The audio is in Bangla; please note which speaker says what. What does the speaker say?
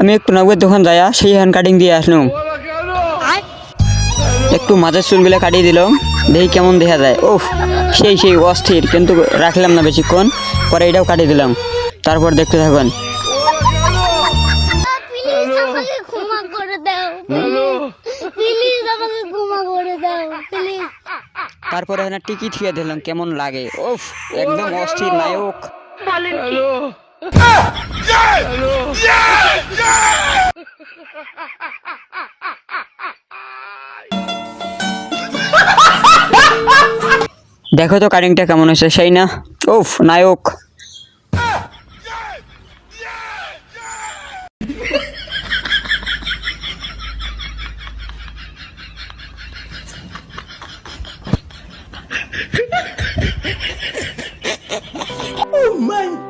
Speaker 1: আমি একটু নগদের দোকান যায়া সেই হ্যান্ড কাটিং দিয়ে আসলাম। একটু মাথার চুলগুলো কাটিয়ে দিলাম দেখি কেমন দেখা যায়। ওফ সেই সেই অস্থির কিন্তু রাখলাম না বেশিক্ষণ পরে এটাও কাটিয়ে দিলাম। তারপর দেখতে থাকুন।
Speaker 2: প্লিজ আমাকে ক্ষমা করে দাও প্লিজ আমাকে ক্ষমা করে দাও প্লিজ
Speaker 1: তারপরে এখানে টিকিট থিয়ে দিলাম কেমন লাগে। ওফ একদম অস্থির নায়ক। দেখো তো কাটিংটা কেমন হয়েছে সেই না? ওফ নায়ক। Oh my